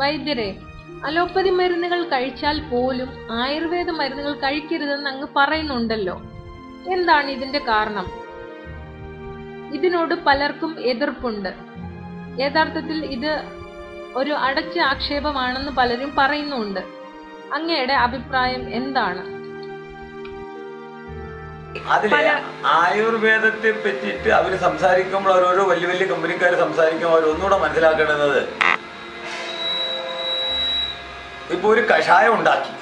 വൈദ്യരെ അലോപ്പതി മരുന്നുകൾ കഴിച്ചാൽ പോലും ആയുർവേദ മരുന്നുകൾ കഴിക്കരുതെന്ന് അങ്ങ് പറയുന്നുണ്ടല്ലോ. എന്താണ് ഇതിന്റെ കാരണം? ഇതിനോട് പലർക്കും എതിർപ്പുണ്ട്. യഥാർത്ഥത്തിൽ ഇത് ഒരു അടച്ച ആക്ഷേപമാണെന്ന് പലരും പറയുന്നുണ്ട്. അങ്ങയുടെ അഭിപ്രായം എന്താണ്? അതിലെ ആയുർവേദത്തെ പറ്റിയിട്ട് അവർ സംസാരിക്കുമ്പോൾ ഓരോരോ വലിയ വലിയ കമ്പനിക്കാർ സംസാരിക്കുമ്പോൾ അവരൊന്നുകൂടെ മനസ്സിലാക്കേണ്ടത് ഇപ്പൊ ഒരു കഷായം ഉണ്ടാക്കി.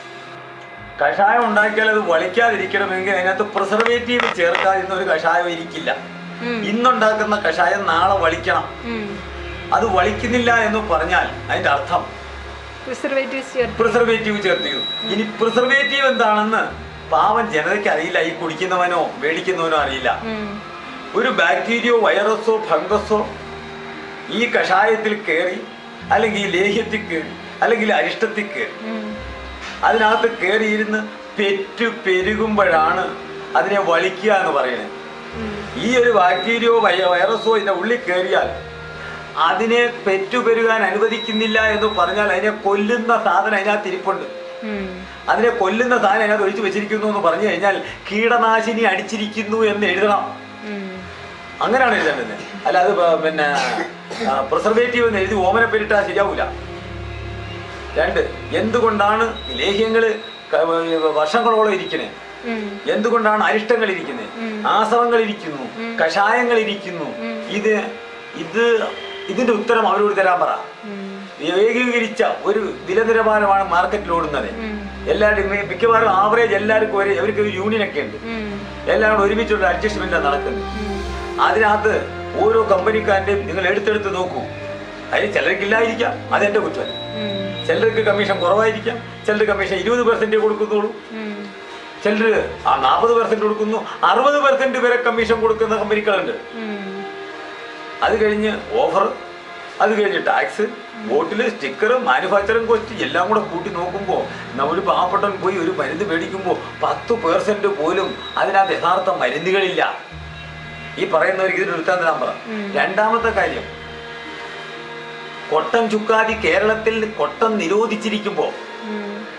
കഷായം ഉണ്ടാക്കിയാൽ അത് വളിക്കാതിരിക്കണമെങ്കിൽ അതിനകത്ത് പ്രിസർവേറ്റീവ് ചേർക്കാതിരുന്ന ഒരു കഷായം ഇരിക്കില്ല. ഇന്നുണ്ടാക്കുന്ന കഷായം നാളെ വളിക്കണം. അത് വളിക്കുന്നില്ല എന്ന് പറഞ്ഞാൽ അതിന്റെ അർത്ഥം പ്രിസർവേറ്റീവ് ചേർത്തിരുന്നു. ഇനി പ്രിസർവേറ്റീവ് എന്താണെന്ന് പാവം ജനതയ്ക്ക് അറിയില്ല. ഈ കുടിക്കുന്നവനോ മേടിക്കുന്നവനോ അറിയില്ല. ഒരു ബാക്ടീരിയോ വൈറസോ ഫംഗസോ ഈ കഷായത്തിൽ കയറി അല്ലെങ്കിൽ ഈ ലേഹ്യത്തിൽ കയറി അല്ലെങ്കിൽ അരിഷ്ടത്തിൽ കയറി അതിനകത്ത് കയറിയിരുന്ന് പെറ്റു പെരുകുമ്പോഴാണ് അതിനെ വളിക്കുക എന്ന് പറയുന്നത്. ഈ ഒരു ബാക്ടീരിയോ വൈറസോ ഇതിന്റെ ഉള്ളിൽ കയറിയാൽ അതിനെ പെറ്റുപെരുകാൻ അനുവദിക്കുന്നില്ല എന്ന് പറഞ്ഞാൽ അതിനെ കൊല്ലുന്ന സാധനം അതിനകത്ത് ഇരിപ്പുണ്ട്. അതിനെ കൊല്ലുന്ന സാധനം അതിനകത്ത് ഒഴിച്ചു വെച്ചിരിക്കുന്നു എന്ന് പറഞ്ഞു കഴിഞ്ഞാൽ കീടനാശിനി അടിച്ചിരിക്കുന്നു എന്ന് എഴുതണം. അങ്ങനെയാണ് എഴുതേണ്ടത്. അല്ല അത് പിന്നെ പ്രിസർവേറ്റീവ് എന്ന് എഴുതി ഓമന പേരിട്ടാൽ ശരിയാവൂല. രണ്ട് എന്തുകൊണ്ടാണ് ലേഹ്യങ്ങൾ വർഷങ്ങളോളം ഇരിക്കണേ? എന്തുകൊണ്ടാണ് അരിഷ്ടങ്ങൾ ഇരിക്കുന്നത് ആസവങ്ങൾ ഇരിക്കുന്നു. കഷായങ്ങൾ ഇരിക്കുന്നു. ഇത് ഇത് ഇതിന്റെ ഉത്തരം അവരോട് തരാൻ പറ. ഏകീകരിച്ച ഒരു വില നിലവാരമാണ് മാർക്കറ്റിൽ ഓടുന്നത്. എല്ലാവരും മിക്കവാറും ആവറേജ് എല്ലാവർക്കും ഒരേ അവർക്ക് ഒരു യൂണിയൻ ഒക്കെ ഉണ്ട്. എല്ലാവരും ഒരുമിച്ചുള്ള അഡ്ജസ്റ്റ്മെന്റ് നടക്കുന്നത് അതിനകത്ത് ഓരോ കമ്പനിക്കാരന്റെയും നിങ്ങൾ എടുത്തെടുത്ത് നോക്കൂ. അതിന് ചിലർക്കില്ലായിരിക്കാം. അതെന്റെ കുറ്റം ചിലർക്ക് കമ്മീഷൻ കുറവായിരിക്കാം. ചിലർ കമ്മീഷൻ ഇരുപത് പെർസെന്റ് കൊടുക്കുന്നുള്ളൂ. ചിലർ ആ നാൽപ്പത് പെർസെന്റ് കൊടുക്കുന്നു. അറുപത് പെർസെന്റ് വരെ കമ്മീഷൻ കൊടുക്കുന്ന കമ്പനികളുണ്ട് അത് കഴിഞ്ഞ് ഓഫർ അത് കഴിഞ്ഞ് tax bottle sticker manufacturing cost എല്ലാം കൂടെ കൂട്ടി നോക്കുമ്പോൾ നമ്മൾ പാവപ്പെട്ടവൻ പോയി ഒരു മരുന്ന് മേടിക്കുമ്പോൾ പത്ത് പേഴ്സെന്റ് പോലും അതിനകത്ത് യഥാർത്ഥ മരുന്നുകളില്ല. ഈ പറയുന്നവർക്ക് ഇതിന് എടുത്താൽ നമ്പർ രണ്ടാമത്തെ കാര്യം കൊട്ടൻ ചുക്കാതി കേരളത്തിൽ കൊട്ടൻ നിരോധിച്ചിരിക്കുമ്പോൾ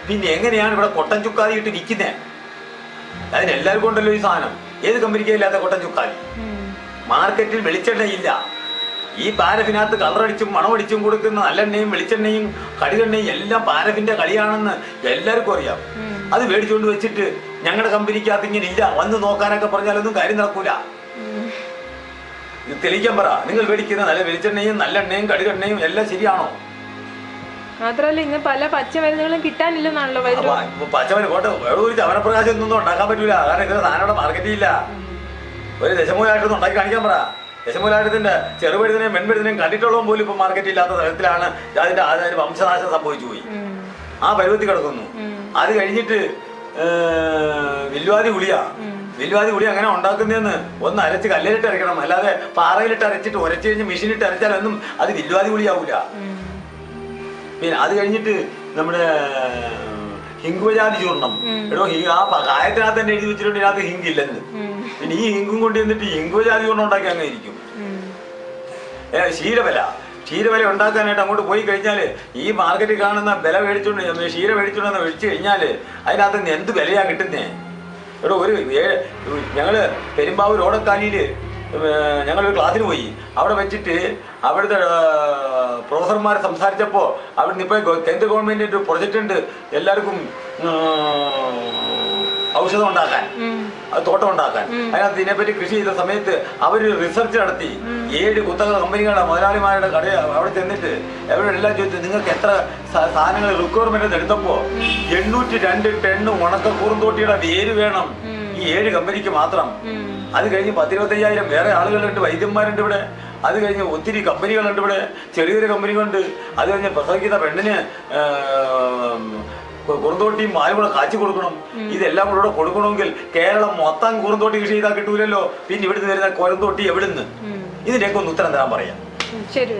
പിന്നെ എങ്ങനെയാണ് ഇവിടെ കൊട്ടൻ ചുക്കാതി ഇട്ട് വിൽക്കുന്നത് അതിന് എല്ലാവർക്കും ഉണ്ടല്ലോ ഈ സാധനം. ഏത് കമ്പനിക്കും ഇല്ലാത്ത കൊട്ടൻ ചുക്കാതി. മാർക്കറ്റിൽ വെളിച്ചെണ്ണയില്ല. ഈ പാരഫിനകത്ത് കളറടിച്ചും മണമടിച്ചും കൊടുക്കുന്ന നല്ലെണ്ണയും വെളിച്ചെണ്ണയും കടുകെണ്ണയും എല്ലാം പാരഫിന്റെ കളിയാണെന്ന് എല്ലാവർക്കും അറിയാം. അത് മേടിച്ചുകൊണ്ട് വെച്ചിട്ട് ഞങ്ങളുടെ കമ്പനിക്കകത്ത് ഇങ്ങനെ ഇല്ല. വന്ന് നോക്കാനൊക്കെ പറഞ്ഞാലൊന്നും കാര്യം നടക്കൂല. തെളിയിക്കാൻ പറ. നിങ്ങൾ മേടിക്കുന്ന നല്ല വെളിച്ചെണ്ണയും നല്ലെണ്ണയും കടുകെണ്ണയും എല്ലാം ശരിയാണോ? മാത്രമല്ല ഇന്ന് പല പച്ചമരുന്നുകളും കിട്ടാനില്ലെന്നാണല്ലോ പച്ചമരുന്ന് കോട്ടെ വേറെ ഒരു ചവനപ്രകാശം ഒന്നും ഉണ്ടാക്കാൻ പറ്റൂല. കാരണം ഇതിന് സാധനം മാർക്കറ്റിൽ ഇല്ല. ഒരു ദശമൂലായിട്ടൊന്നും ഉണ്ടാക്കി കാണിക്കാൻ പറ. ദശമൂലായിട്ടത്തിന്റെ ചെറുപഴുതിനെയും മെൺപഴുതിനെയും കണ്ടിട്ടുള്ളതും പോലും ഇപ്പൊ മാർക്കറ്റ് ഇല്ലാത്ത തരത്തിലാണ് അതിന്റെ അതിന് വംശനാശം സംഭവിച്ചു പോയി. ആ പരുവത്തിൽ കിടക്കുന്നു. അത് കഴിഞ്ഞിട്ട് വില്വാദി ഗുളിയ. വില്വാദി ഗുളി അങ്ങനെ ഉണ്ടാക്കുന്നതെന്ന് ഒന്ന് അരച്ച് കല്ലിലിട്ട് അരയ്ക്കണം. അല്ലാതെ പാറയിലിട്ട് അരച്ചിട്ട് ഉരച്ച് കഴിഞ്ഞ് മെഷീനിട്ട് അരച്ചാലൊന്നും അത് വില്വാദി ഗുളിയാവൂല. പിന്നെ അത് കഴിഞ്ഞിട്ട് നമ്മുടെ ഹിങ്കുജാതി ചൂർണം എടോ ആ കായത്തിനകത്ത് തന്നെ എഴുതി വെച്ചിട്ടുണ്ട് ഇതിനകത്ത് ഹിങ്കില്ലെന്ന് പിന്നെ ഈ ഹിങ്കും കൊണ്ട് എന്നിട്ട് ഹിങ്കുജാതി ചൂർണം ഉണ്ടാക്കി അങ്ങനെ ഇരിക്കും. ഏ, ക്ഷീരവില ഉണ്ടാക്കാനായിട്ട് അങ്ങോട്ട് പോയി കഴിഞ്ഞാൽ ഈ മാർക്കറ്റിൽ കാണുന്ന വില മേടിച്ചുകൊണ്ട് ക്ഷീര മേടിച്ചുകൊണ്ടെന്ന് മേടിച്ചു കഴിഞ്ഞാൽ അതിനകത്ത് നിന്ന് എന്ത് വിലയാ കിട്ടുന്നേ? എടോ ഒരു ഞങ്ങൾ പെരുമ്പാവൂർ ഓടക്കാലിയിൽ ഞങ്ങളൊരു ക്ലാസ്സിന് പോയി. അവിടെ വെച്ചിട്ട് അവിടുത്തെ പ്രൊഫസർമാർ സംസാരിച്ചപ്പോൾ അവിടുന്ന് ഇപ്പോൾ കേന്ദ്ര ഗവൺമെന്റിന്റെ ഒരു പ്രൊജക്റ്റ് ഉണ്ട്. എല്ലാവർക്കും ഔഷധം ഉണ്ടാക്കാൻ തോട്ടം ഉണ്ടാക്കാൻ അതിനകത്ത് ഇതിനെപ്പറ്റി കൃഷി ചെയ്ത സമയത്ത് അവർ റിസർച്ച് നടത്തി. ഏഴ് കുത്തക കമ്പനികളുടെ മുതലാളിമാരുടെ കട അവിടെ ചെന്നിട്ട് അവരോടെല്ലാം ചോദിച്ചു നിങ്ങൾക്ക് എത്ര സാധനങ്ങൾ റിക്വയർമെന്റ് എടുത്തപ്പോ എണ്ണൂറ്റി രണ്ട് ടെണ്ണ് ഉണക്ക കൂറുന്തോട്ടിയുടെ വേര് വേണം ഈ ഏഴ് കമ്പനിക്ക് മാത്രം. അത് കഴിഞ്ഞ് പത്തിരുപത്തയ്യായിരം വേറെ ആളുകളുണ്ട് വൈദ്യന്മാരുണ്ട് ഇവിടെ. അത് കഴിഞ്ഞ് ഒത്തിരി കമ്പനികളുണ്ട് ഇവിടെ. ചെറിയൊരു കമ്പനികളുണ്ട്. അത് കഴിഞ്ഞ് പ്രസവിക്കുന്ന പെണ്ണിന് കുറുന്തോട്ടിയും പാലും കൂടെ കാച്ചി കൊടുക്കണം. ഇതെല്ലാം കൂടെ കൊടുക്കണമെങ്കിൽ കേരളം മൊത്തം കുറുന്തോട്ടി കൃഷി ചെയ്താൽ കിട്ടൂലല്ലോ. പിന്നെ ഇവിടുന്ന് വരുന്ന കുരന്തോട്ടി എവിടുന്ന്? ഇതിനൊക്കെ ഒന്ന് ഉത്തരം തരാൻ പറയാം. ശരി.